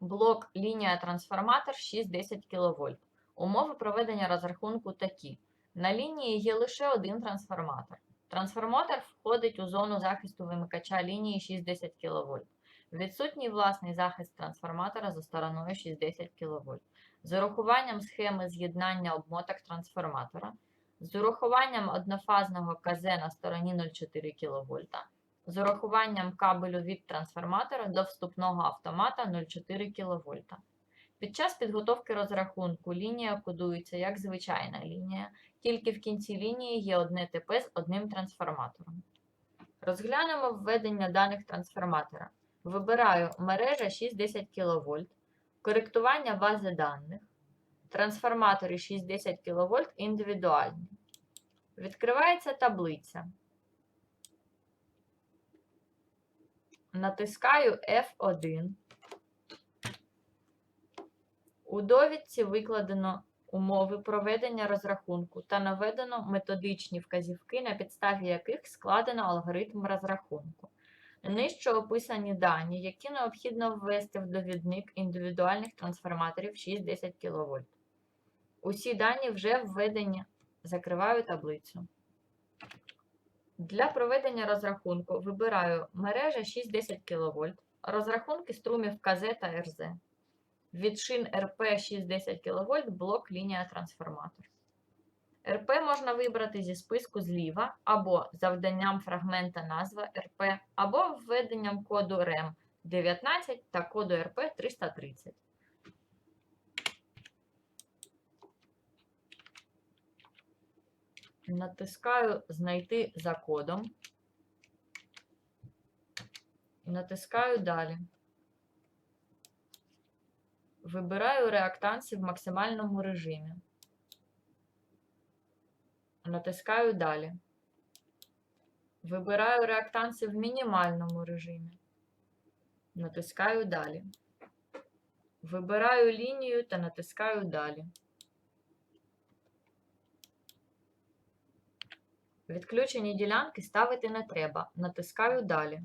блок лінія трансформатор 6-10 кВт. Умови проведення розрахунку такі. На лінії є лише один трансформатор. Трансформатор входить у зону захисту вимикача лінії 6-10 кВт. Відсутній власний захист трансформатора за стороною 6-10 кВт. З урахуванням схеми з'єднання обмоток трансформатора. З урахуванням однофазного КЗ на стороні 0,4 кВт. З урахуванням кабелю від трансформатора до вступного автомата 0,4 кВт. Під час підготовки розрахунку лінія кодується як звичайна лінія, тільки в кінці лінії є одне ТП з одним трансформатором. Розглянемо введення даних трансформатора. Вибираю мережа 6-10 кВт, коректування бази даних, трансформатори 6-10 кВт індивідуальні. Відкривається таблиця. Натискаю F1. У довідці викладено умови проведення розрахунку та наведено методичні вказівки, на підставі яких складено алгоритм розрахунку. Нижче описані дані, які необхідно ввести в довідник індивідуальних трансформаторів 6-10 кВт. Усі дані вже введені. Закриваю таблицю. Для проведення розрахунку вибираю мережа 6-10 кВт, розрахунки струмів КЗ та РЗ. Від шин РП 6-10 кВт блок лінія трансформатор. РП можна вибрати зі списку зліва або завданням фрагмента назва РП, або введенням коду РЕМ 19 та коду РП 330. Натискаю Знайти за кодом. І натискаю Далі. Вибираю реактанси в максимальному режимі. Натискаю Далі. Вибираю реактанси в мінімальному режимі. Натискаю Далі. Вибираю лінію та натискаю Далі. Відключені ділянки ставити не треба. Натискаю Далі.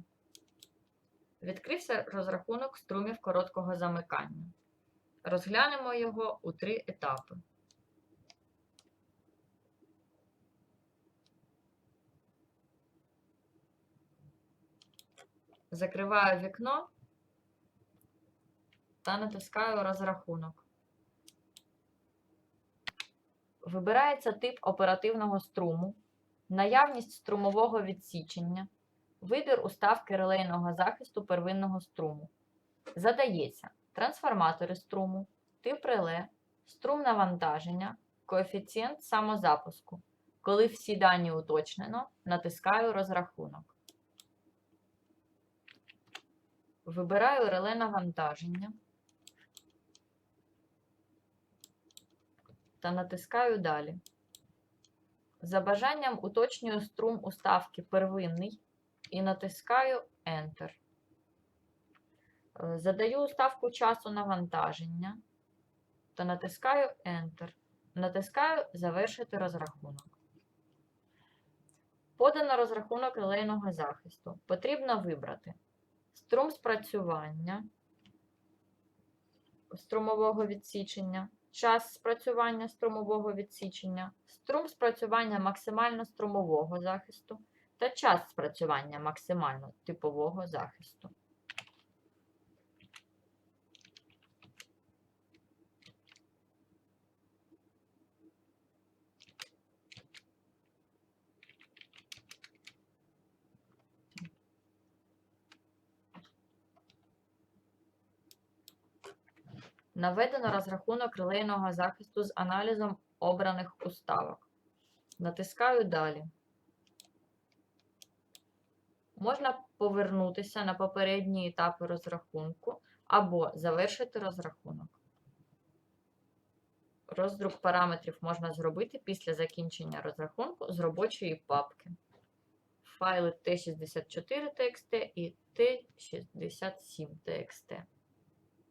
Відкрився розрахунок струмів короткого замикання. Розглянемо його у три етапи. Закриваю вікно та натискаю розрахунок. Вибирається тип оперативного струму, наявність струмового відсічення, вибір уставки релейного захисту первинного струму. Задається трансформатори струму, тип реле, струм навантаження, коефіцієнт самозапуску. Коли всі дані уточнено, натискаю розрахунок. Вибираю реле навантаження та натискаю далі. За бажанням уточнюю струм уставки первинний і натискаю Enter. Е, Задаю уставку часу навантаження та натискаю Enter. Натискаю Завершити розрахунок. Подано розрахунок релейного захисту. Потрібно вибрати струм спрацювання струмового відсічення, час спрацювання струмового відсічення, струм спрацювання максимально струмового захисту та час спрацювання максимально типового захисту. Наведено розрахунок релейного захисту з аналізом обраних уставок. Натискаю Далі. Можна повернутися на попередні етапи розрахунку або завершити розрахунок. Роздрук параметрів можна зробити після закінчення розрахунку з робочої папки. Файли T64 TXT і T67 TXT.